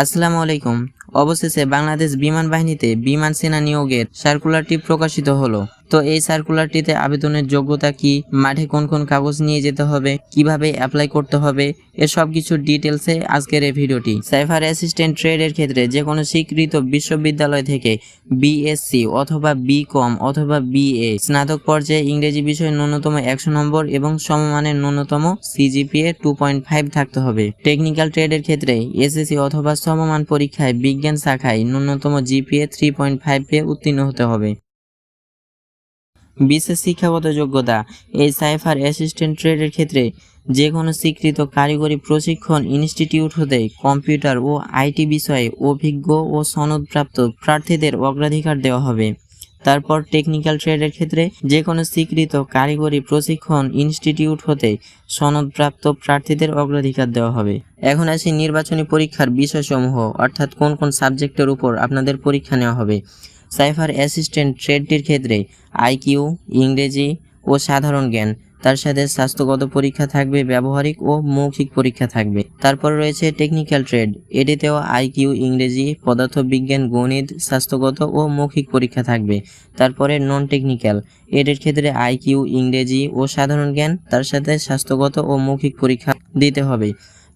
আসসালামু আলাইকুম। অবশেষে বাংলাদেশ বিমান বাহিনীতে বিমান সেনা নিয়োগের সার্কুলারটি প্রকাশিত হলো। তো এই সার্কুলারটিতে আবেদনের যোগ্যতা কি? মাঠে কোন কোন কাগজ নিয়ে যেতে হবে? কীভাবে অ্যাপ্লাই করতে হবে? এর সব কিছুর ডিটেলসে আজকের এই ভিডিওটি। সাইফার অ্যাসিস্ট্যান্ট ট্রেডের ক্ষেত্রে যে কোনো স্বীকৃত বিশ্ববিদ্যালয় থেকে বিএসসি অথবা বিকম অথবা বিএ স্নাতক পর্যায়ে ইংরেজি বিষয়ে ন্যূনতম একশো নম্বর এবং সমমানের ন্যূনতম সিজিপিএ টু পয়েন্ট ফাইভ থাকতে হবে। টেকনিক্যাল ট্রেডের ক্ষেত্রে এসএসসি অথবা সমমান পরীক্ষায় বিজ্ঞান শাখায় ন্যূনতম জিপিএ থ্রি পয়েন্ট ফাইভ উত্তীর্ণ হতে হবে। বিশেষ শিক্ষাগত যোগ্যতা, এই সাইফার অ্যাসিস্ট্যান্ট ট্রেডের ক্ষেত্রে যে কোনো স্বীকৃত কারিগরি প্রশিক্ষণ ইনস্টিটিউট হতে কম্পিউটার ও আইটি বিষয়ে অভিজ্ঞ ও সনদপ্রাপ্ত প্রার্থীদের অগ্রাধিকার দেওয়া হবে। তারপর টেকনিক্যাল ট্রেডের ক্ষেত্রে যে কোনো স্বীকৃত কারিগরি প্রশিক্ষণ ইনস্টিটিউট হতে সনদপ্রাপ্ত প্রার্থীদের অগ্রাধিকার দেওয়া হবে। এখন আসি নির্বাচনী পরীক্ষার বিষয়সমূহ, অর্থাৎ কোন কোন সাবজেক্টের উপর আপনাদের পরীক্ষা নেওয়া হবে। সাইফার অ্যাসিস্ট্যান্ট ট্রেডটির ক্ষেত্রে আইকিউ, ইংরেজি ও সাধারণ জ্ঞান। তার সাথে স্বাস্থ্যগত পরীক্ষা থাকবে, ব্যবহারিক ও মৌখিক পরীক্ষা থাকবে। তারপর রয়েছে টেকনিক্যাল ট্রেড এটিতেও আইকিউ ইংরেজি, পদার্থবিজ্ঞান, গণিত, স্বাস্থ্যগত ও মৌখিক পরীক্ষা থাকবে। তারপরে নন টেকনিক্যাল এটির ক্ষেত্রে আইকিউ ইংরেজি ও সাধারণ জ্ঞান তার সাথে স্বাস্থ্যগত ও মৌখিক পরীক্ষা দিতে হবে।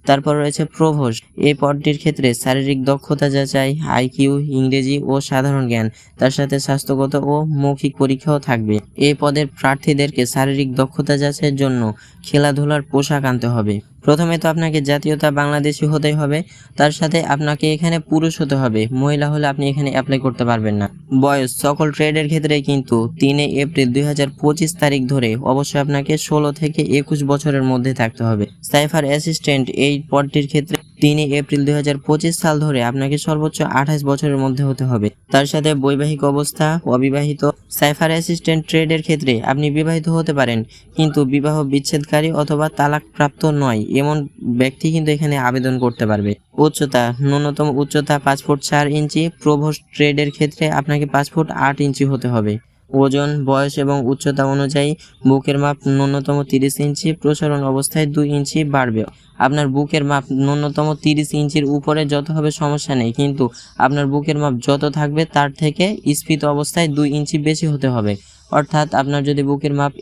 তারপর রয়েছে প্রভোস্ট এই পদটির ক্ষেত্রে শারীরিক দক্ষতা যা চাই আইকিউ, ইংরেজি ও সাধারণ জ্ঞান, তার সাথে স্বাস্থ্যগত ও মৌখিক পরীক্ষাও থাকবে। এই পদের প্রার্থীদেরকে শারীরিক দক্ষতা যাচাইয়ের জন্য খেলাধুলার পোশাক আনতে হবে। প্রথমে তো আপনাকে জাতীয়তা বাংলাদেশি হতেই হবে, তার সাথে আপনাকে এখানে পুরুষ হতে হবে, মহিলা হলে আপনি এখানে অ্যাপ্লাই করতে পারবেন না। বয়স, সকল ট্রেডের ক্ষেত্রে কিন্তু তিনে এপ্রিল দুই হাজার পঁচিশ তারিখ ধরে অবশ্যই আপনাকে ষোলো থেকে একুশ বছরের মধ্যে থাকতে হবে। সাইফার অ্যাসিস্ট্যান্ট এই পদটির ক্ষেত্রে তিনই এপ্রিল দুই হাজার পঁচিশ সাল ধরে আপনাকে সর্বোচ্চ আঠাশ বছরের মধ্যে হতে হবে। তার সাথে বৈবাহিক অবস্থা, অবিবাহিত, সাইফার অ্যাসিস্ট্যান্ট ট্রেডের ক্ষেত্রে আপনি বিবাহিত হতে পারেন, কিন্তু বিবাহ বিচ্ছেদকারী অথবা তালাকপ্রাপ্ত নয়, এমন ব্যক্তি কিন্তু এখানে আবেদন করতে পারবে। উচ্চতা, ন্যূনতম উচ্চতা পাঁচ ফুট চার ইঞ্চি, প্রভোস্ট ট্রেডের ক্ষেত্রে আপনাকে পাঁচ ফুট আট ইঞ্চি হতে হবে। ওজন, বয়স এবং উচ্চতা অনুযায়ী বুকের মাপ ন্যূনতম তিরিশ ইঞ্চি, প্রসারণ অবস্থায় দুই ইঞ্চি বাড়বে। আপনার বুকের মাপ ন্যূনতম তিরিশ ইঞ্চির উপরে যত হবে সমস্যা নেই, কিন্তু আপনার বুকের মাপ যত থাকবে তার থেকে স্ফীত অবস্থায় দুই ইঞ্চি বেশি হতে হবে। অর্থাৎ আপনার যদি বুকের মাপ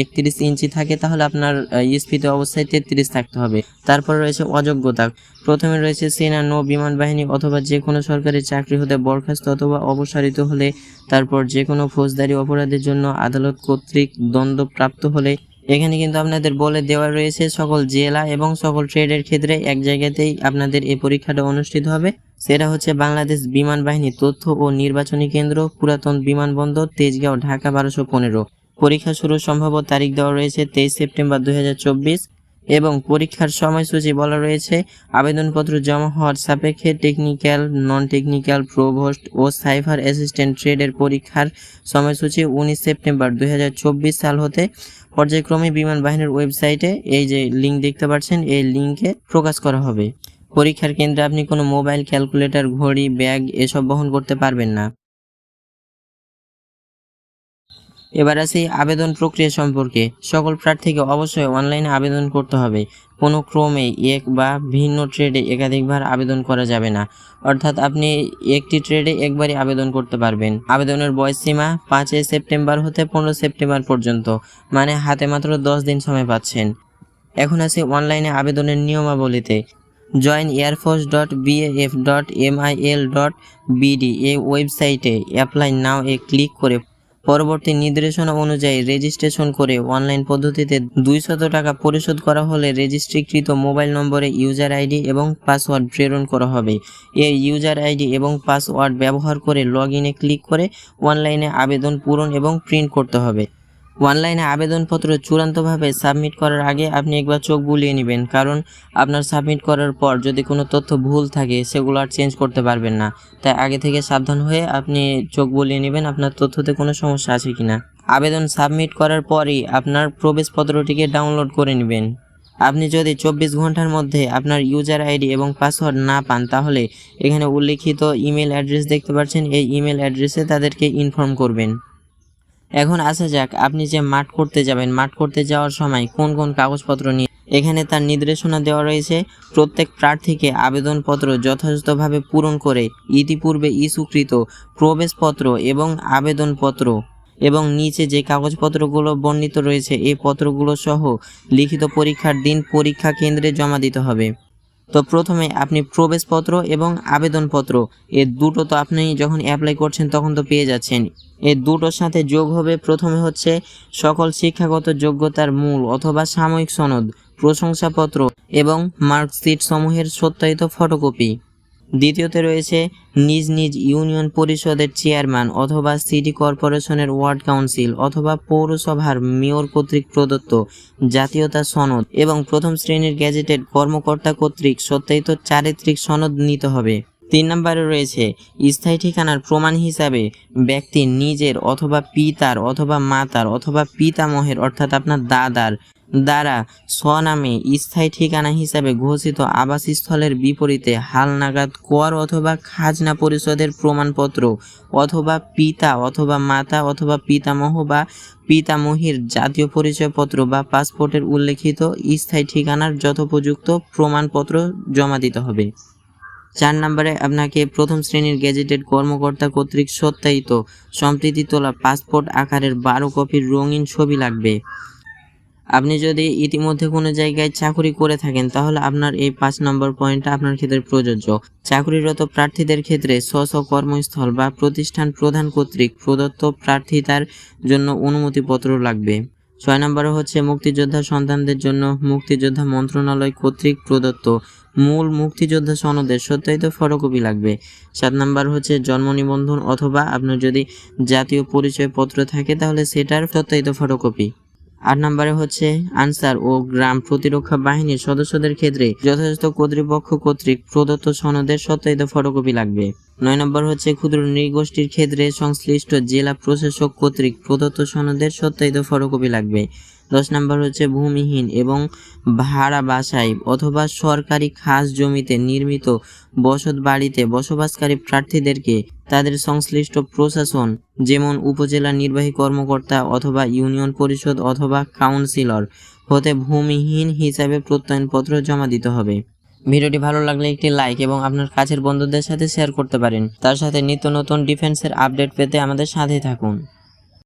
একত্রিশ ইঞ্চি থাকে, তাহলে আপনার স্ফীত অবস্থায় তেত্রিশ থাকতে হবে। তারপর রয়েছে অযোগ্যতা। প্রথমে রয়েছে সেনা, নৌ, বিমান বাহিনী অথবা যে কোনো সরকারি চাকরি হতে বরখাস্ত অথবা অপসারিত হলে, তারপর যে কোনো ফৌজদারি অপরাধের জন্য আদালত কর্তৃক দণ্ডপ্রাপ্ত হলে, এখানে কিন্তু আপনাদের বলে দেওয়া রয়েছে, সকল জেলা এবং সকল ট্রেডের ক্ষেত্রে এক জায়গাতেই আপনাদের এই পরীক্ষাটা অনুষ্ঠিত হবে। সেটা হচ্ছে বাংলাদেশ বিমান বাহিনী তথ্য ও নির্বাচনী কেন্দ্র, পুরাতন বিমানবন্দর, তেজগাঁও, ঢাকা বারোশো পনেরো। পরীক্ষা শুরুর সম্ভাব্য তারিখ দেওয়া রয়েছে তেইশ সেপ্টেম্বর দুই হাজার চব্বিশ এবং পরীক্ষার সময়সূচি বলা রয়েছে আবেদনপত্র জমা হওয়ার সাপেক্ষে টেকনিক্যাল নন টেকনিক্যাল প্রভোস্ট ও সাইফার অ্যাসিস্ট্যান্ট ট্রেডের পরীক্ষার সময়সূচি উনিশ সেপ্টেম্বর দুই হাজার চব্বিশ সাল হতে পর্যায়ক্রমে বিমান বাহিনীর ওয়েবসাইটে এই যে লিঙ্ক দেখতে পাচ্ছেন, এই লিঙ্কে প্রকাশ করা হবে। পরীক্ষার কেন্দ্রে আপনি কোনো মোবাইল, ক্যালকুলেটর, ঘড়ি, ব্যাগ এসব বহন করতে পারবেন না। এবার আসি আবেদন প্রক্রিয়া সম্পর্কে। সকল প্রার্থীকে অবশ্যই অনলাইনে আবেদন করতে হবে। কোনো ক্রমে এক বা ভিন্ন ট্রেডে একাধিকবার আবেদন করা যাবে না। অর্থাৎ আপনি একটি ট্রেডে একবারই আবেদন করতে পারবেন। আবেদনের বয়স সীমা পাঁচই সেপ্টেম্বর হতে পনেরো সেপ্টেম্বর পর্যন্ত মানে হাতে মাত্র দশ দিন সময় পাচ্ছেন। এখন আসি অনলাইনে আবেদনের নিয়মাবলীতে। Join air force dot BAF dot MIL dot BD এই ওয়েবসাইটে অ্যাপ্লাই নাও এ ক্লিক করে পরবর্তী নির্দেশনা অনুযায়ী রেজিস্ট্রেশন করে অনলাইন পদ্ধতিতে দুইশত টাকা পরিশোধ করা হলে রেজিস্ট্রিকৃত মোবাইল নম্বরে ইউজার আইডি এবং পাসওয়ার্ড প্রেরণ করা হবে। এই ইউজার আইডি এবং পাসওয়ার্ড ব্যবহার করে লগ ইনে ক্লিক করে অনলাইনে আবেদন পূরণ এবং প্রিন্ট করতে হবে। অনলাইনে আবেদনপত্র চূড়ান্তভাবে সাবমিট করার আগে আপনি একবার চোখ বুলিয়ে নেবেন, কারণ আপনার সাবমিট করার পর যদি কোনো তথ্য ভুল থাকে, সেগুলো আর চেঞ্জ করতে পারবেন না। তাই আগে থেকে সাবধান হয়ে আপনি চোখ বুলিয়ে নেবেন আপনার তথ্যতে কোনো সমস্যা আছে কি না আবেদন সাবমিট করার পরই আপনার প্রবেশপত্রটিকে ডাউনলোড করে নেবেন। আপনি যদি চব্বিশ ঘণ্টার মধ্যে আপনার ইউজার আইডি এবং পাসওয়ার্ড না পান, তাহলে এখানে উল্লেখিত ইমেল অ্যাড্রেস দেখতে পাচ্ছেন। এই ইমেল অ্যাড্রেসে তাদেরকে ইনফর্ম করবেন। এখন আসা যাক, আপনি যে মাঠ করতে যাবেন, মাঠ করতে যাওয়ার সময় কোন কোন কাগজপত্র নিয়ে এখানে তার নির্দেশনা দেওয়া রয়েছে, প্রত্যেক প্রার্থীকে আবেদনপত্র যথাযথভাবে পূরণ করে ইতিপূর্বে ইস্যুকৃত প্রবেশপত্র এবং আবেদনপত্র এবং নিচে যে কাগজপত্রগুলো বর্ণিত রয়েছে, এই পত্রগুলো সহ লিখিত পরীক্ষার দিন পরীক্ষা কেন্দ্রে জমা দিতে হবে। তো প্রথমে আপনি প্রবেশপত্র এবং আবেদনপত্র, এ দুটো তো আপনি যখন অ্যাপ্লাই করছেন তখন তো পেয়ে যাচ্ছেন। এ দুটোর সাথে যোগ হবে, প্রথমে হচ্ছে সকল শিক্ষাগত যোগ্যতার মূল অথবা সাময়িক সনদ, প্রশংসাপত্র এবং মার্কশিট সমূহের সত্যায়িত ফটোকপি দ্বিতীয়তে রয়েছে নিজ নিজ ইউনিয়ন পরিষদের চেয়ারম্যান অথবা সিটি কর্পোরেশনের ওয়ার্ড কাউন্সিল অথবা পৌরসভার মেয়র কর্তৃক প্রদত্ত জাতীয়তা সনদ এবং প্রথম শ্রেণির গ্যাজেটেড কর্মকর্তা কর্তৃক সত্যায়িত চারিত্রিক সনদ নিতে হবে। তিন নম্বরে রয়েছে স্থায়ী ঠিকানার প্রমাণ হিসাবে ব্যক্তির নিজের অথবা পিতার অথবা মাতার অথবা পিতামহের অর্থাৎ আপনার দাদার দ্বারা স্বনামে স্থায়ী ঠিকানা হিসাবে ঘোষিত আবাসস্থলের বিপরীতে হালনাগাদ কর অথবা খাজনা পরিষদের প্রমাণপত্র অথবা পিতা অথবা মাতা অথবা পিতামহ বা পিতামহীর জাতীয় পরিচয়পত্র বা পাসপোর্টের উল্লেখিত স্থায়ী ঠিকানার যথোপযুক্ত প্রমাণপত্র জমা দিতে হবে। চার নম্বরে আপনাকে প্রথম শ্রেণির গেজেটেড কর্মকর্তা কর্তৃক সত্যায়িত সম্প্রীতি তোলা পাসপোর্ট আকারের বারো কপির রঙিন ছবি লাগবে। আপনি যদি ইতিমধ্যে কোনো জায়গায় চাকরি করে থাকেন, তাহলে আপনার এই পাঁচ নম্বর পয়েন্টটা আপনার ক্ষেত্রে প্রযোজ্য। চাকরিরত প্রার্থীদের ক্ষেত্রে স্ব স্ব কর্মস্থল বা প্রতিষ্ঠান প্রধান কর্তৃক প্রদত্ত প্রার্থিতার জন্য অনুমতিপত্র লাগবে। ছয় নম্বরে হচ্ছে মুক্তিযোদ্ধা সন্তানদের জন্য মুক্তিযোদ্ধা মন্ত্রণালয় কর্তৃক প্রদত্ত মূল মুক্তিযোদ্ধা সনদের সত্যায়িত ফটোকপি লাগবে। সাত নম্বর হচ্ছে জন্ম নিবন্ধন অথবা আপনার যদি জাতীয় পরিচয়পত্র থাকে, তাহলে সেটার সত্যায়িত ফটোকপি। আট নম্বরে হচ্ছে আনসার ও গ্রাম প্রতিরক্ষা বাহিনীর সদস্যদের ক্ষেত্রে যথাযথ কর্তৃপক্ষ কর্তৃক প্রদত্ত সনদের সত্যায়িত ফটোকপি লাগবে। নয় নম্বর হচ্ছে ক্ষুদ্র নৃগোষ্ঠীর ক্ষেত্রে সংশ্লিষ্ট জেলা প্রশাসক কর্তৃক প্রদত্ত সনদের সত্যায়িত ফটোকপি লাগবে। দশ নম্বর হচ্ছে ভূমিহীন এবং ভাড়া বাসায় অথবা সরকারি খাস জমিতে নির্মিত বসত বাড়িতে বসবাসকারী প্রার্থীদেরকে তাদের সংশ্লিষ্ট প্রশাসন, যেমন উপজেলা নির্বাহী কর্মকর্তা অথবা ইউনিয়ন পরিষদ অথবা কাউন্সিলর, হতে ভূমিহীন হিসাবে প্রত্যয়নপত্র জমা দিতে হবে। ভিডিওটি ভালো লাগলে একটি লাইক এবং আপনার কাছের বন্ধুদের সাথে শেয়ার করতে পারেন। তার সাথে নিত্য নতুন ডিফেন্সের আপডেট পেতে আমাদের সাথেই থাকুন।